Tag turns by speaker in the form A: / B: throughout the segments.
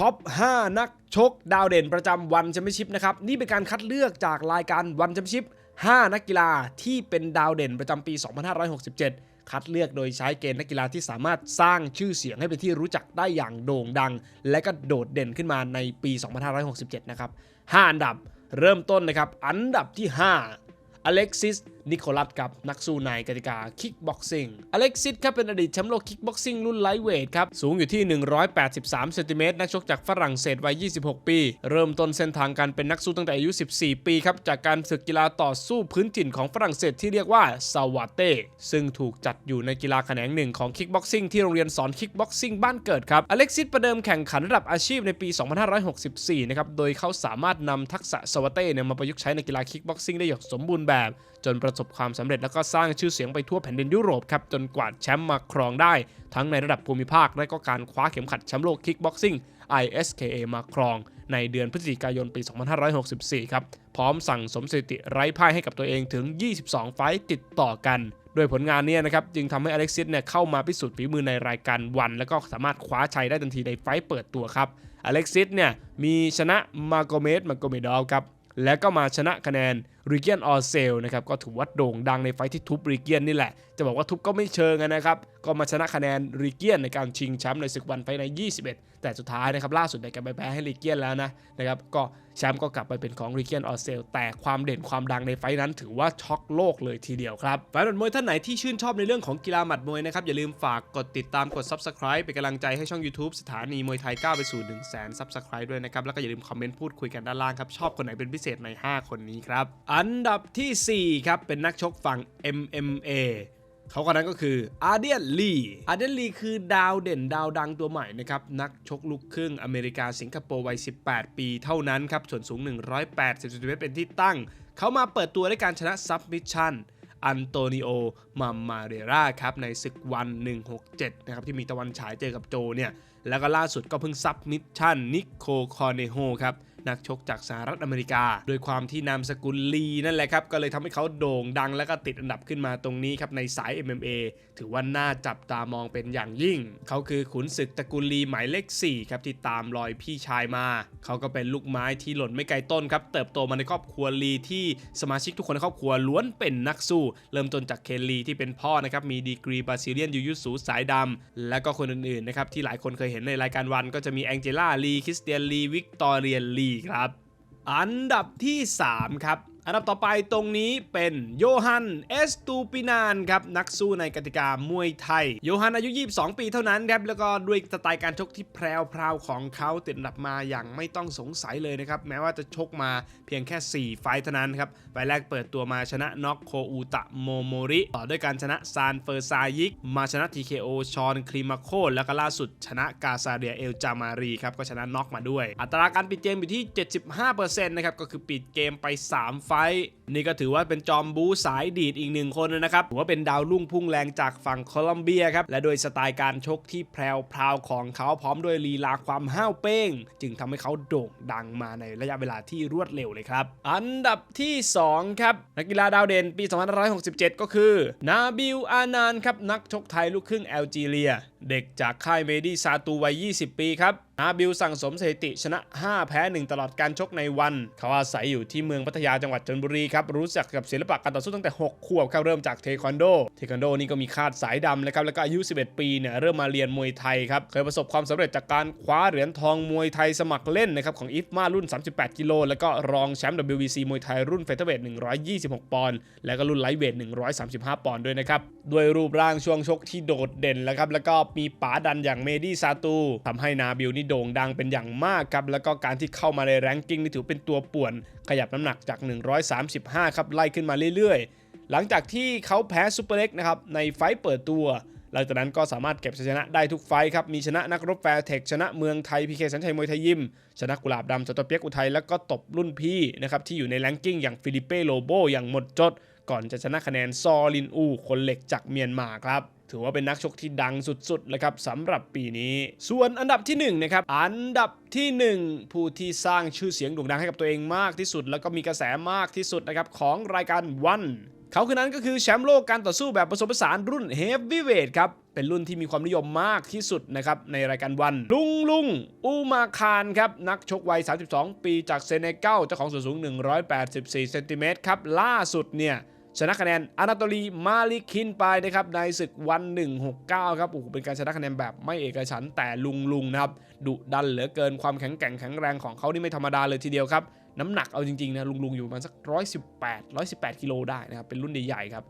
A: ท็อป 5 นักชกดาวเด่นประจำวันแชมเปี้ยนชิพนะครับ นี่เป็นการคัดเลือกจากรายการวันแชมเปี้ยนชิพ 5 นักกีฬาที่เป็นดาวเด่นประจำปี 2567 คัดเลือกโดยใช้เกณฑ์นักกีฬาที่สามารถสร้างชื่อเสียงให้เป็นที่รู้จักได้อย่างโด่งดัง และก็โดดเด่นขึ้นมาในปี 2567 นะครับ 5 อันดับเริ่มต้นนะครับ อันดับที่ 5อเล็กซิสนิโคลัสครับนักสู้ในกติกาคิกบ็อกซิ่งอเล็กซิสครับเป็นอดีตแชมป์โลกคิกบ็อกซิ่งรุ่นไลท์เวทครับสูงอยู่ที่ 183 เซนติเมตรนักชกจากฝรั่งเศสวัย 26 ปี เริ่มต้นเส้นทางการเป็นนักสู้ตั้งแต่อายุ 14 ปีครับจากการศึกกีฬาต่อสู้พื้นถิ่นของฝรั่งเศสที่เรียกว่าซาวาเต้ซึ่งถูกจัดอยู่ในกีฬาแขนงหนึ่งของคิกบ็อกซิ่งที่โรงเรียนสอนคิกบ็อกซิ่งบ้านเกิดครับอเล็กซิสประเดิมแข่งขันระดับอาชีพในปี 2564 นะครับโดยเขาสามารถนำทักษะซาวาเต้เนี่ยมาประยุกต์ใช้ในกีฬาคิกบ็อกซิ่งได้อย่างสมบูรณ์แบบจนประประสบความสำเร็จแล้วก็สร้างชื่อเสียงไปทั่วแผ่นดินยุโรปครับจนกวาดแชมป์มาครองได้ ทั้งในระดับภูมิภาค และก็การคว้าเข็มขัดแชมป์โลกคิกบ็อกซิ่ง ISKA มาครอง ในเดือนพฤศจิกายนปี 2564 ครับ พร้อมสั่งสมสถิติไร้พ่ายให้กับตัวเองถึง 22 ไฟต์ติดต่อกันโดยผลงานนี้นะครับจึงทำให้อเล็กซิสเนี่ยเข้ามาพิสูจน์ฝีมือในรายการวัน แล้วก็สามารถคว้าชัยได้ทันทีในไฟต์เปิดตัวครับอเล็กซิสเนี่ยมีชนะมาโกเมสมาโกเมดอลครับ แล้วก็มาชนะคะแนน ริเกียนออเซลนะครับก็ถือว่าโด่งดังในไฟที่ทุบริเกียนนี่แหละ จะบอกว่าทุบก็ไม่เชิงนะครับ ก็มาชนะคะแนนริเกียนในการชิงแชมป์ในศึกวันไฟใน 21 แต่สุดท้ายนะครับล่าสุดในการไปแพ้ให้ริเกียนแล้วนะนะครับก็แชมป์ก็กลับไปเป็นของริเกียนออเซลแต่ความเด่นความดังในไฟนั้นถือว่าช็อกโลกเลยทีเดียวครับแฟนมวยท่านไหนที่ชื่นชอบในเรื่องของกีฬาหมัดมวยนะครับอย่าลืมฝากกดติดตามกด subscribe เป็นกำลังใจให้ช่อง YouTube สถานีมวยไทยก้าวไปสู่1 0 0 0 0แสน subscribe ด้วยนะครับแล้วก็อย่าลืมคอมเมนต์พูดคุยกันด้านล่างครับชอบคนไหนเป็นพิเศษใน 5 คนนี้ครับอันดับทีสี่ 4 ครับ เป็นนักชกฝั่ง MMA เขาคนนั้นก็คืออาเดียนลีอาเดียนลีคือดาวเด่นดาวดังตัวใหม่นะครับ นักชกลูกครึ่งอเมริกาสิงคโปร์วัย 18 ปีเท่านั้นครับ ส่วนสูง 180เซนติเมตรเป็นที่ตั้ง เขามาเปิดตัวด้วยการชนะซับมิชชั่นอันโตนิโอมามาเรราครับ ในศึกวัน 167 นะครับ ที่มีตะวันฉายเจอกับโจเนี่ย แล้วก็ล่าสุดก็เพิ่งซับมิชชั่นนิโคคอเนโฮครับนักชกจากสหรัฐอเมริกา โดยความที่นามสกุลลีนั่นแหละครับ ก็เลยทำให้เขาโด่งดังแล้วก็ติดอันดับขึ้นมาตรงนี้ครับในสาย MMA ถือว่าน่าจับตามองเป็นอย่างยิ่ง เขาคือขุนศึกตระกูลลีหมายเลข4ครับที่ตามรอยพี่ชายมา เขาก็เป็นลูกไม้ที่หล่นไม่ไกลต้นครับ เติบโตมาในครอบครัวลีที่สมาชิกทุกคนในครอบครัวล้วนเป็นนักสู้ เริ่มต้นจากเคนลีที่เป็นพ่อนะครับมีดีกรีบราซิเลียนยูยุสูสายดำและก็คนอื่นๆนะครับที่หลายคนเคยเห็นในรายการวันก็จะมีแองเจล่าลีคริสเตียนลีวิกตอเรียนลีครับ อันดับที่ 3 ครับ อันดับต่อไปตรงนี้เป็นโยฮันเอสตูปินานครับนักสู้ในกติกามวยไทย โยฮันอายุ 22 ปีเท่านั้นครับแล้วก็ด้วยสไตล์การชกที่แพรวๆของเขาติดอันดับมาอย่างไม่ต้องสงสัยเลยนะครับ แม้ว่าจะชกมาเพียงแค่ 4 ไฟเท่านั้นครับไฟแรกเปิดตัวมาชนะน็อกโคอูตะโมโมริ ต่อด้วยการชนะซานเฟอร์ซายิก มาชนะ TKO ชอนคลีมาโคแล้วก็ล่าสุดชนะกาซาเดียเอลจามารีครับก็ชนะน็อกมาด้วย อัตราการปิดเกมอยู่ที่ 75%นะครับก็คือปิดเกมไป 3 ไฟนี่ก็ถือว่าเป็นจอมบูสายดีดอีกหนึ่งคนนะครับถือว่าเป็นดาวรุ่งพุ่งแรงจากฝั่งโคลอมเบียครับและโดยสไตล์การชกที่แพรวพราวของเขาพร้อมด้วยลีลาความห้าวเป้ง จึงทำให้เขาโด่งดังมาในระยะเวลาที่รวดเร็วเลยครับ อันดับที่ 2 ครับ นักกีฬาดาวเด่นปี 2567 ก็คือ นาบิลอานานครับนักชกไทยลูกครึ่งแอลจีเรีย เด็กจากค่ายเมดี้ซาตูวัย 20 ปีครับ นาบิลสั่งสมสถิติชนะ 5 แพ้ 1 ตลอดการชกในวัน เขาอาศัยอยู่ที่เมืองพัทยาจังหวัดชนบุรีครับ รู้จักกับศิลปะการต่อสู้ตั้งแต่ 6 ขวบครับเริ่มจากเทควันโด เทควันโดนี่ก็มีคาดสายดำนะครับ แล้วก็อายุ 11 ปีเนี่ยเริ่มมาเรียนมวยไทยครับ เคยประสบความสำเร็จจากการคว้าเหรียญทองมวยไทยสมัครเล่นนะครับของอิฟมารุ่น 38 กิโล แล้วก็รองแชมป์ WBC มวยไทยรุ่นเฟเธอร์เวท126 ปอนด์ แล้วก็รุ่นไลท์เวท135 ปอนด์ด้วยนะครับ ด้วยรูปร่างช่วงชกที่โดดเด่นแล้วครับ แล้วก็มีป๋าดันอย่างเมดี้ซาตูทำให้นาบิลนี่โด่งดังเป็นอย่างมากครับแล้วก็การที่เข้ามาในแรงกิ้งนี่ถือเป็นตัวป่วนขยับน้ำหนักจาก 135 ครับไล่ขึ้นมาเรื่อยๆ หลังจากที่เขาแพ้ซูเปอร์เล็กนะครับในไฟเปิดตัวหลังจากนั้นก็สามารถเก็บชัยชนะได้ทุกไฟครับ มีชนะนักรบแฟร์เทค ชนะเมืองไทยพีเคสัญชัยมวยไทยยิม ชนะกุหลาบดำสตอเปียกอุทัย แล้วก็ตบรุ่นพี่นะครับที่อยู่ในแรงกิ้งอย่างฟิลิเป้โลโบอย่างหมดจด ก่อนจะชนะคะแนนซอลินอู คนเหล็กจากเมียนมาครับ ถือว่าเป็นนักชกที่ดังสุดๆเลยครับสำหรับปีนี้ ส่วนอันดับที่1นะครับอันดับที่ 1 ผู้ที่สร้างชื่อเสียงโด่งดังให้กับตัวเองมากที่สุด แล้วก็มีกระแสมากที่สุดนะครับของรายการวันเขาคือนั้นก็คือแชมป์โลกการต่อสู้แบบผสมผสานรุ่นเฮฟวีเวทครับเป็นรุ่นที่มีความนิยมมากที่สุดนะครับในรายการวัน ลุงลุงอูมาคารครับนักชกวัย 32 ปีจากเซเนกัลเจ้าของส่วนสูง 184 เซนติเมตรครับล่าสุดเนี่ย ชนะคะแนนอนาโตลีมาลิคินไปนะครับในศึกวัน 169 ครับโอ้โหเป็นการชนะคะแนนแบบไม่เอกฉันแต่ลุงลุงนะครับดุดันเหลือเกินความแข็งแกร่งแข็งแรงของเขานี่ไม่ธรรมดาเลยทีเดียวครับ น้ำหนักเอาจริงๆนะลุงลุงอยู่ประมาณสัก 118 118 กิโลได้นะครับเป็นรุ่นใหญ่ๆครับ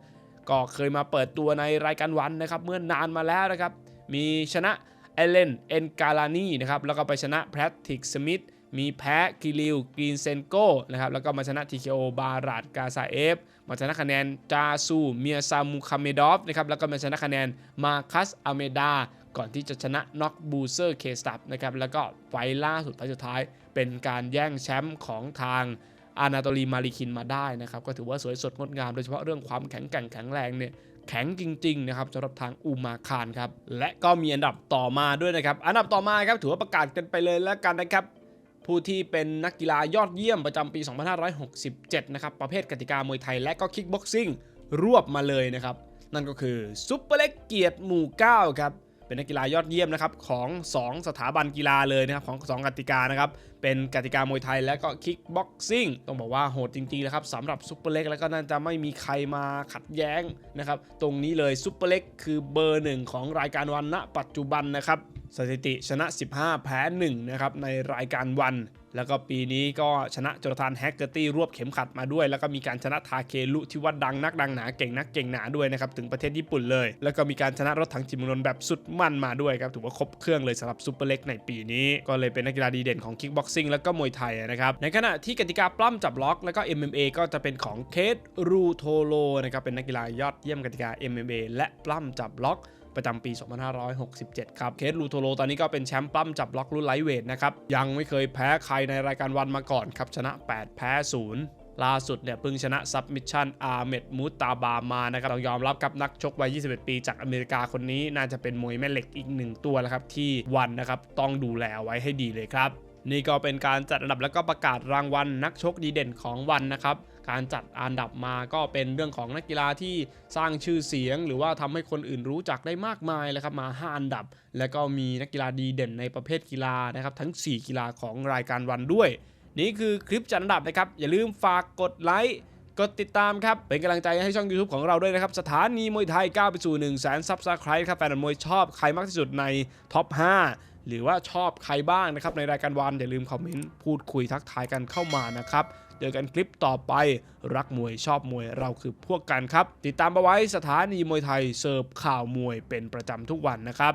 A: ก็เคยมาเปิดตัวในรายการวันนะครับเมื่อนานมาแล้วนะครับมีชนะเอเลนเอนกาลานีนะครับแล้วก็ไปชนะแพทริกสมิธ มีแพ้กิลิวกรีนเซนโกนะครับแล้วก็มาชนะทีเคโอบาราดกาซาเอฟมาชนะคะแนนจาซูเมียซามูคาเมดอฟนะครับแล้วก็มาชนะคะแนนมาคัสอเมดาก่อนที่จะชนะน็อกบูเซอร์เคสตับนะครับแล้วก็ไฟล่าสุดไฟสุดท้าย เป็นการแย่งแชมป์ของทางอานาโตลีมาริคินมาได้นะครับก็ถือว่าสวยสดงดงามโดยเฉพาะเรื่องความแข็งแกร่งแข็งแรงเนี่ยแข็งจริงๆนะครับสำหรับทางอูมาคารครับและก็มีอันดับต่อมาด้วยนะครับอันดับต่อมาครับถือว่าประกาศกันไปเลยแล้วกันนะครับ ผู้ที่เป็นนักกีฬายอดเยี่ยมประจำปี 2567 นะครับ ประเภทกติกามวยไทยและก็คิกบ็อกซิ่งรวบมาเลยนะครับ นั่นก็คือซุปเปอร์เล็กเกียรติหมู่ 9 ครับเป็นนักกีฬายอดเยี่ยมนะครับของ 2 สถาบันกีฬาเลยนะครับของ 2 กติกานะครับเป็นกติกามวยไทยและก็คิกบ็อกซิ่งต้องบอกว่าโหดจริงๆนะครับสำหรับซุปเปอร์เล็กแล้วก็น่าจะไม่มีใครมาขัดแย้งนะครับตรงนี้เลยซุปเปอร์เล็กคือเบอร์หนึ่งของรายการวันณปัจจุบันนะครับ สถิติชนะ 15 แพ้1นะครับในรายการวัน แล้วก็ปีนี้ก็ชนะจรทานแฮกเกอร์ตี้รวบเข็มขัดมาด้วย แล้วก็มีการชนะทาเคลุที่ว่าดังนักดังหนาเก่งนักเก่งหนาด้วยนะครับถึงประเทศญี่ปุ่นเลย แล้วก็มีการชนะรถถังจิมรนแบบสุดมันมาด้วยครับถือว่าครบเครื่องเลยสำหรับซูเปอร์เล็กในปีนี้ ก็เลยเป็นนักกีฬาดีเด่นของคิกบ็อกซิ่งแล้วก็มวยไทยนะครับในขณะที่กติกาปล้ำจับล็อกแล้วก็ MMA ก็จะเป็นของเคสรูโทโลนะครับเป็นนักกีฬายอดเยี่ยมกติกา MMA และปล้ำจับล็อก ประจำปี 2567 ครับเคสลูโทโลตอนนี้ก็เป็นแชมป์ปั้มจับล็อกรุ่นไลท์เวทนะครับ ยังไม่เคยแพ้ใครในรายการวันมาก่อนครับ ชนะ 8 แพ้ 0ล่าสุดเนี่ยเพิ่งชนะซับมิชชั่นอาร์เมดมูตาบามานะครับต้องยอมรับครับนักชกวัย 21 ปีจากอเมริกาคนนี้น่าจะเป็นมวยแม่เหล็กอีกหนึ่งตัวแล้วครับ ที่วันนะครับต้องดูแลเอาไว้ให้ดีเลยครับ นี่ก็เป็นการจัดอันดับแล้วก็ประกาศรางวัลนักชกดีเด่นของวันนะครับ การจัดอันดับมาก็เป็นเรื่องของนักกีฬาที่สร้างชื่อเสียง หรือว่าทำให้คนอื่นรู้จักได้มากมายเลยครับมา 5 อันดับ แล้วก็มีนักกีฬาดีเด่นในประเภทกีฬานะครับทั้ง 4 กีฬาของรายการวันด้วย นี่คือคลิปจัดอันดับนะครับ อย่าลืมฝากกดไลค์กดติดตามครับ เป็นกำลังใจให้ช่อง YouTube ของเราด้วยนะครับ สถานีมวยไทยก้าวไปสู่1 0 0 0 0แสนซับสไครต์ครับแฟนมวยชอบใครมากที่สุดในท็อป 5 หรือว่าชอบใครบ้างนะครับในรายการวันอย่าลืมคอมเมนต์พูดคุยทักทายกันเข้ามานะครับเจอกันคลิปต่อไปรักมวยชอบมวยเราคือพวกกันครับ ติดตามเอาไว้สถานีมวยไทยเสิร์ฟข่าวมวยเป็นประจำทุกวันนะครับ